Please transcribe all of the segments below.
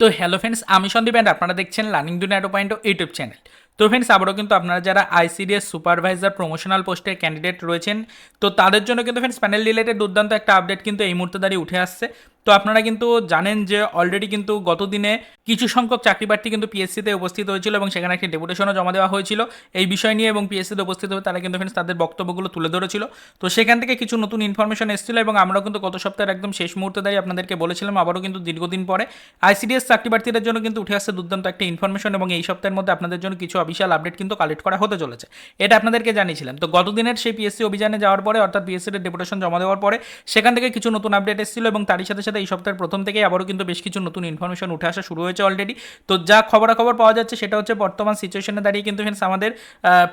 তো hello friends আমি Sandeep and আপনারা দেখছেন লার্নিং দু নাইটো পয়েন্ট ইউটিউব চ্যানেল তো ফ্রেন্ডস আবারও কিন্তু আপনারা যারা আইসিডিএস সুপারভাইজার প্রমোশনাল পোস্টের ক্যান্ডিডেট রয়েছেন, তো তাদের জন্য কিন্তু ফ্রেন্ডস প্যানেল রিলেটেড দুর্দান্ত একটা আপডেট কিন্তু এই মুহূর্তে দাঁড়িয়ে উঠে আসছে। তো আপনারা কিন্তু জানেন যে অলরেডি কিন্তু গত দিনে কিছু সংখ্যক চাকরি প্রার্থী কিন্তু পিএসসিতে উপস্থিত হয়েছিল এবং সেখানে একটি ডেপুটেশনও জমা দেওয়া হয়েছিল। এই বিষয় নিয়ে এবং পিএসসিতে উপস্থিত হয়ে তারা কিন্তু ফ্রেন্ডস তাদের বক্তব্যগুলো তুলে ধরেছিল। তো সেখান থেকে কিছু নতুন ইনফরমেশন এসেছিল এবং আমরাও কিন্তু গত সপ্তাহের একদম শেষ মুহূর্তে দাঁড়িয়ে আপনাদেরকে বলেছিলাম, আবারও কিন্তু দীর্ঘদিন পরে। আইসিডিএস চাকরি প্রার্থীদের জন্য কিন্তু উঠে আসছে দুর্দান্ত একটা ইনফরমেশন এবং এই সপ্তাহের মধ্যে আপনাদের জন্য কিছু অফিসিয়াল আপডেট কিন্তু কালেক্ট করা হতে চলেছে। এটা আপনাদেরকে জানিয়েছিলাম। তো গত দিনের সেই পিএসসি অভিযানে যাওয়ার পরে অর্থাৎ পিএসসির ডেপুটেশন জমা দেওয়ার পরে সেখান থেকে কিছু নতুন আপডেট এসেছিল এবং তারই সাথে সাথে এই সপ্তাহের প্রথম থেকেই আবারও কিন্তু বেশ কিছু নতুন ইনফরমেশন উঠে আসা শুরু হয়েছে অলরেডি তো যা খবরাখবর পাওয়া যাচ্ছে সেটা হচ্ছে বর্তমান সিচুয়েশনে দাঁড়িয়ে কিন্তু ফ্রেন্ডস আমাদের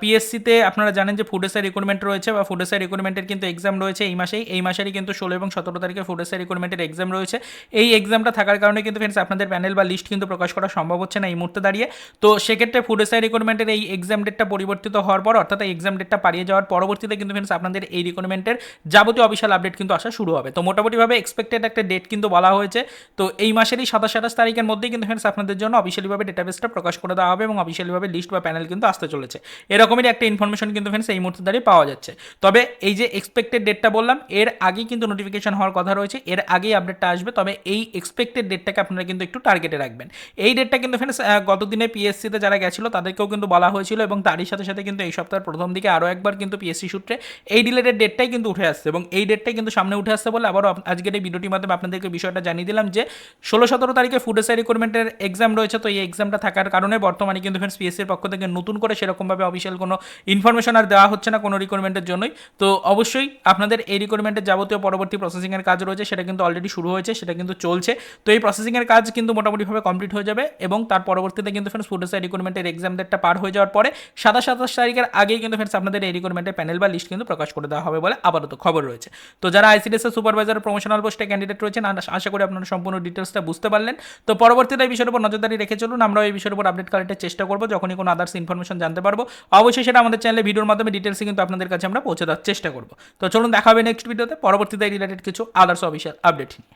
পিএসসিতে আপনারা জানেন যে ফুড এসআই রিক্রুটমেন্ট রয়েছে বা ফুড এসআই রিক্রুটমেন্টের কিন্তু এক্সাম রয়েছে এই মাসেই। এই মাসেরই কিন্তু ষোলো এবং সতেরো তারিখে ফুড এসআই রিক্রুটমেন্টের এক্সাম রয়েছে। এই এক্সামটা থাকার কারণে কিন্তু ফ্রেন্ডস আপনাদের প্যানেল বা লিস্ট কিন্তু প্রকাশ করা সম্ভব হচ্ছে না এই মুহূর্তে দাঁড়িয়ে। তো সেক্ষেত্রে ফুড এসআই রিক্রুটমেন্টের এই এক্সাম ডেটটা পরিবর্তিত হওয়ার পর, অর্থাৎ এই এক্সাম ডেটটা পারিয়ে যাওয়ার পরবর্তীতে কিন্তু ফ্রেন্ডস আপনাদের এই রিক্রুটমেন্টের যাবতীয় অফিসিয়াল আপডেট কিন্তু আসা শুরু হবে। তো মোটামুটিভাবে এক্সপেক্টেড একটা ডেট কিন্তু বলা হয়েছে। তো এই মাসেরই সাতাশ সাতাশ তারিখের মধ্যেই কিন্তু ফ্রেন্ডস আপনাদের জন্য অফিসিয়ালিভাবে ডেটাবেসটা প্রকাশ করে দেওয়া হবে এবং অফিসিয়ালিভাবে লিস্ট বা প্যানেল কিন্তু আসতে চলেছে। এরকমেরই একটা ইনফরমেশন কিন্তু ফ্রেন্ডস এই মুহূর্তে দাঁড়িয়ে পাওয়া যাচ্ছে। তবে এই যে এক্সপেক্টেড ডেটটা বললাম, এর আগেই কিন্তু নোটিফিকেশন হওয়ার কথা রয়েছে। এর আগেই আপডেটটা আসবে। তবে এই এক্সপেক্টেড ডেটটাকে আপনারা কিন্তু একটু টার্গেটে রাখবেন। এই ডেটটা কিন্তু ফ্রেন্ডস গত দিনে পিএসসিতে যারা গেছিল, তাদেরকেও কিন্তু বলা হয়েছিল এবং তারই সাথে সাথে কিন্তু এই সপ্তাহের প্রথম দিকে আরও একবার কিন্তু পিএসসি সূত্রে এই রিলেটেড ডেটটাই কিন্তু উঠে আসছে। এবং এই ডেটটাই কিন্তু সামনে উঠে আসছে বলে আবারও আজকের এই ভিডিওটির মাধ্যমে আপনাদেরকে বিষয়টা জানিয়ে দিলাম যে, ষোলো সতেরো তারিখে ফুড এসআই রিক্রুটমেন্টের এক্সাম রয়েছে, তো এই এক্সামটা থাকার কারণে বর্তমানে কিন্তু ফ্রেন্ডস পিএসসির পক্ষ থেকে নতুন করে সেরকমভাবে অফিসিয়াল কোনো ইনফরমেশন আর দেওয়া হচ্ছে না কোনো রিক্রুটমেন্টের জন্যই। তো অবশ্যই আপনাদের এই রিক্রুটমেন্টের যাবতীয় পরবর্তী প্রসেসিংয়ের কাজ রয়েছে, সেটা কিন্তু অলরেডি শুরু হয়েছে, সেটা কিন্তু চলছে। তো এই প্রসেসিংয়ের কাজ কিন্তু মোটামুটিভাবে কমপ্লিট হয়ে যাবে এবং তার পরবর্তীতে কিন্তু ফ্রেন্ডস ফুড এসআই রিক্রুটমেন্টের এক্সাম ডেটটা পার হয়ে যাওয়ার পরে সাতাশ সাতাশ তারিখের আগেই কিন্তু ফ্রেন্ডস আপনাদের এই রিক্রুটমেন্টের প্যানেল বা লিস্ট কিন্তু প্রকাশ করে দেওয়া হবে বলে আপাতত খবর রয়েছে। তো যারা আইসিডিএস সুপারভাইজার প্রমোশনাল পোস্টে ক্যান্ডিডেট রয়েছেন আশা করি আপনারা সম্পূর্ণ ডিটেলসটা বুঝতে পারলেন। তো পরবর্তীতে এই বিষয়ের উপর নজরদারি রেখে চলুন আমরা এই বিষয়ের উপর আপডেট কালেক্টের চেষ্টা করব, যখনই কোনো আদার্স ইনফরমেশন জানতে পারব। অবশ্যই সেটা আমাদের চ্যানেলে ভিডিওর মাধ্যমে ডিটেলসে কিন্তু আপনাদের কাছে আমরা পৌঁছে দেওয়ার চেষ্টা করব। তো চলুন, দেখা হবে নেক্সট ভিডিওতে পরবর্তীতে রিলেটেড কিছু আদার্স অফিসিয়াল আপডেট নিয়ে।